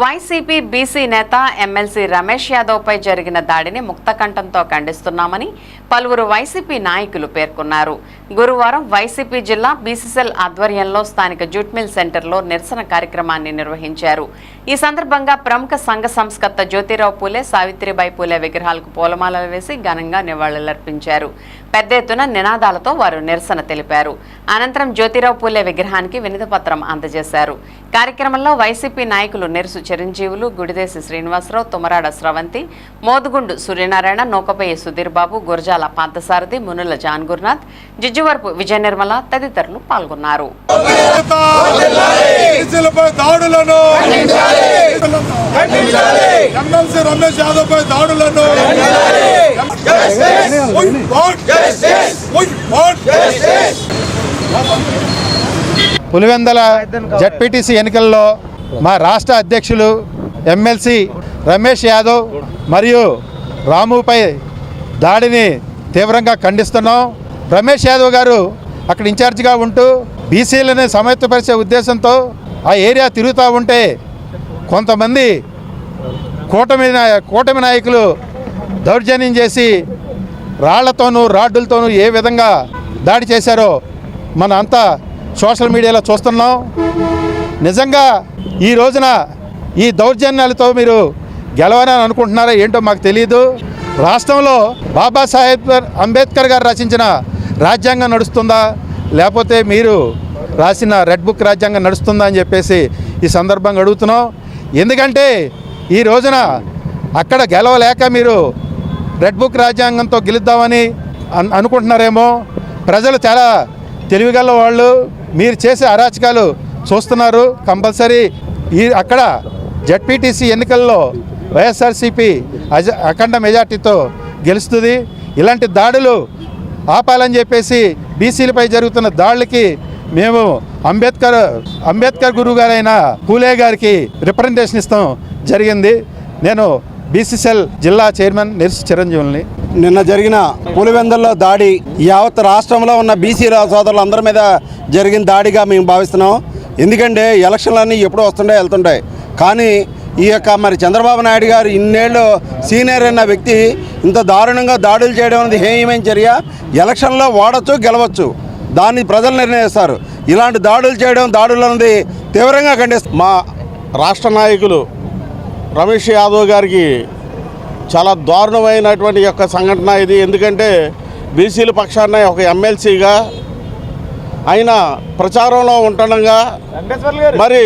YCP BC నేత MLC Ramesh యాదవ్పై జరిగిన దాడిని ముక్తకంఠంతో ఖండిస్తున్నామని పలువురు వైసీపీ నాయకులు పేర్కొన్నారు. గురువారం వైసీపీ జిల్లా బీసీసెల్ ఆధ్వర్యంలో స్థానిక జూట్ మిల్ సెంటర్లో నిరసన కార్యక్రమాన్ని నిర్వహించారు. ఈ సందర్భంగా ప్రముఖ సంఘ సంస్కర్త జ్యోతిరావు పూలే సావిత్రిబాయి పూలే విగ్రహాలకు పూలమాలలు వేసి ఘనంగా నివాళులర్పించారు. పెద్ద ఎత్తున నినాదాలతో వారు నిరసన తెలిపారు. అనంతరం జ్యోతిరావు పూలే విగ్రహానికి వినతిపత్రం అందజేశారు. కార్యక్రమంలో వైసీపీ నాయకులు నిరసు చిరంజీవులు గుడిదేశి శ్రీనివాసరావు తుమరాడ స్రవంతి మోదుగుండు సూర్యనారాయణ నూకపయ్య సుధీర్ బాబు గురజాల పాంతసారథి మునుల జాన్ గురునాథ్ జిజ్జువరపు విజయ నిర్మల తదితరులు పాల్గొన్నారు. రమేష్ యాదవ్ పై దాడులను పులివెందల జడ్పీటీసీ ఎన్నికల్లో మా రాష్ట్ర అధ్యక్షులు ఎమ్మెల్సీ రమేష్ యాదవ్ మరియు రాముపై దాడిని తీవ్రంగా ఖండిస్తున్నాం. రమేష్ యాదవ్ గారు అక్కడ ఇన్ఛార్జిగా ఉంటూ బీసీలని సమయత్తపరిచే ఉద్దేశంతో ఆ ఏరియా తిరుగుతూ ఉంటే కొంతమంది కూటమి కూటమి నాయకులు దౌర్జన్యం చేసి రాళ్ళతోనూ రాడ్డులతోనూ ఏ విధంగా దాడి చేశారో మన అంతా సోషల్ మీడియాలో చూస్తున్నాం. నిజంగా ఈ రోజున ఈ దౌర్జన్యాలతో మీరు గెలవాలని అనుకుంటున్నారా ఏంటో మాకు తెలియదు రాష్ట్రంలో బాబాసాహెబ్ అంబేద్కర్ గారు రచించిన రాజ్యాంగం నడుస్తుందా? లేకపోతే మీరు రాసిన రెడ్ బుక్ రాజ్యాంగం నడుస్తుందా అని చెప్పేసి ఈ సందర్భంగా అడుగుతున్నాం. ఎందుకంటే ఈ రోజున అక్కడ గెలవలేక మీరు రెడ్ బుక్ రాజ్యాంగంతో గెలుద్దామని అనుకుంటున్నారేమో. ప్రజలు చాలా తెలివిగల వాళ్ళు. మీరు చేసే అరాచకాలు చూస్తున్నారు. కంపల్సరీ ఈ అక్కడ జడ్పీటీసీ ఎన్నికల్లో వైఎస్ఆర్సీపీ అజ అఖండ మెజార్టీతో గెలుస్తుంది. ఇలాంటి దాడులు ఆపాలని చెప్పేసి బీసీలపై జరుగుతున్న దాడులకి మేము అంబేద్కర్ అంబేద్కర్ గురువు గారైన పూలే గారికి రిప్రజెంటేషన్ ఇస్తాం జరిగింది. నేను బీసీసీఎల్ జిల్లా చైర్మన్ నిరసి చిరంజీవుల్ని. నిన్న జరిగిన పులివెందుల్లో దాడి యావత్ రాష్ట్రంలో ఉన్న బీసీల సోదరులందరి మీద జరిగిన దాడిగా మేము భావిస్తున్నాం. ఎందుకంటే ఎలక్షన్లన్నీ ఎప్పుడూ వస్తుంటాయి వెళ్తుంటాయి. కానీ ఈ యొక్క మరి చంద్రబాబు నాయుడు గారు ఇన్నేళ్ళు సీనియర్ అన్న వ్యక్తి ఇంత దారుణంగా దాడులు చేయడం అనేది హేయమైన చర్య. ఎలక్షన్లో వాడచ్చు గెలవచ్చు. దాన్ని ప్రజలు నిర్ణయిస్తారు. ఇలాంటి దాడులు చేయడం దాడులు అనేది తీవ్రంగా ఖండిస్తారు. మా రాష్ట్ర నాయకులు రమేష్ యాదవ్ గారికి చాలా దారుణమైనటువంటి యొక్క సంఘటన ఇది. ఎందుకంటే బీసీల పక్షాన ఒక ఎమ్మెల్సీగా ఆయన ప్రచారంలో ఉంటుండగా మరి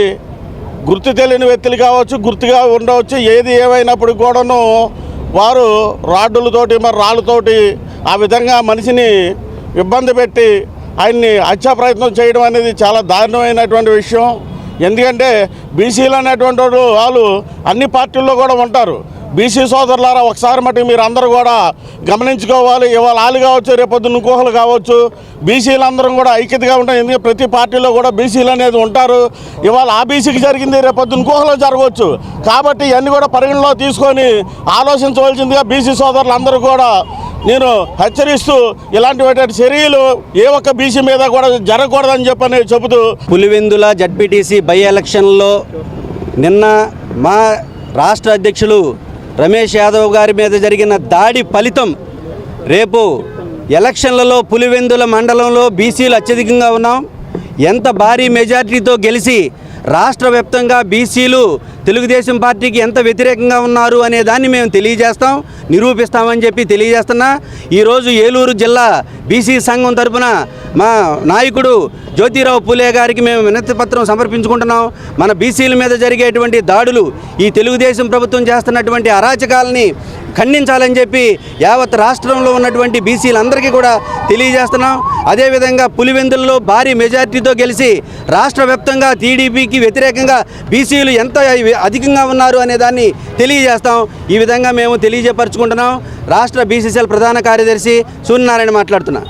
గుర్తు తెలియని వ్యక్తులు కావచ్చు గుర్తుగా ఉండవచ్చు ఏది ఏమైనప్పుడు కూడాను వారు రాడ్డులతోటి మరి రాళ్ళతోటి ఆ విధంగా మనిషిని ఇబ్బంది పెట్టి ఆయన్ని హత్యా ప్రయత్నం చేయడం అనేది చాలా దారుణమైనటువంటి విషయం. ఎందుకంటే బీసీలు అనేటువంటి వాళ్ళు అన్ని పార్టీల్లో కూడా ఉంటారు. బీసీ సోదరులారా ఒకసారి మటు మీరు అందరూ కూడా గమనించుకోవాలి. ఇవాళ ఆలు కావచ్చు రేపొద్దున ఇంకోహలు కావచ్చు. బీసీలందరం కూడా ఐక్యతగా ఉంటాం. ఎందుకంటే ప్రతి పార్టీలో కూడా బీసీలు అనేది ఉంటారు. ఇవాళ ఆ బీసీకి జరిగింది రేపొద్దున ఇంకోహలో జరగవచ్చు. కాబట్టి ఇవన్నీ కూడా పరిగణలో తీసుకొని ఆలోచించవలసిందిగా బీసీ సోదరులందరూ కూడా నేను హెచ్చరిస్తూ ఇలాంటి చర్యలు ఏ ఒక్క బీసీ మీద కూడా జరగకూడదని చెప్పని చెబుతూ పులివెందుల జడ్పీటీసీ బై ఎలక్షన్లో నిన్న మా రాష్ట్ర అధ్యక్షులు రమేష్ యాదవ్ గారి మీద జరిగిన దాడి ఫలితం రేపు ఎలక్షన్లలో పులివెందుల మండలంలో బీసీలు అత్యధికంగా ఉన్నాం. ఎంత భారీ మెజార్టీతో గెలిచి రాష్ట్ర వ్యాప్తంగా బీసీలు తెలుగుదేశం పార్టీకి ఎంత వ్యతిరేకంగా ఉన్నారు అనే దాన్ని మేము తెలియజేస్తాం నిరూపిస్తామని చెప్పి తెలియజేస్తున్నా. ఈరోజు ఏలూరు జిల్లా బీసీ సంఘం తరపున మా నాయకుడు జ్యోతిరావు పూలే గారికి మేము వినతిపత్రం సమర్పించుకుంటున్నాం. మన బీసీల మీద జరిగేటువంటి దాడులు ఈ తెలుగుదేశం ప్రభుత్వం చేస్తున్నటువంటి అరాచకాలని ఖండించాలని చెప్పి యావత్ రాష్ట్రంలో ఉన్నటువంటి బీసీలందరికీ కూడా తెలియజేస్తున్నాం. అదేవిధంగా పులివెందుల్లో భారీ మెజార్టీతో గెలిచి రాష్ట్ర వ్యాప్తంగా టీడీపీకి వ్యతిరేకంగా బీసీలు ఎంత అధికంగా ఉన్నారు అనే దాన్ని తెలియజేస్తాం. ఈ విధంగా మేము తెలియజేపరుచుకుంటున్నాం. రాష్ట్ర బీసీసీఎల్ ప్రధాన కార్యదర్శి సూర్యనారాయణ మాట్లాడుతున్నా.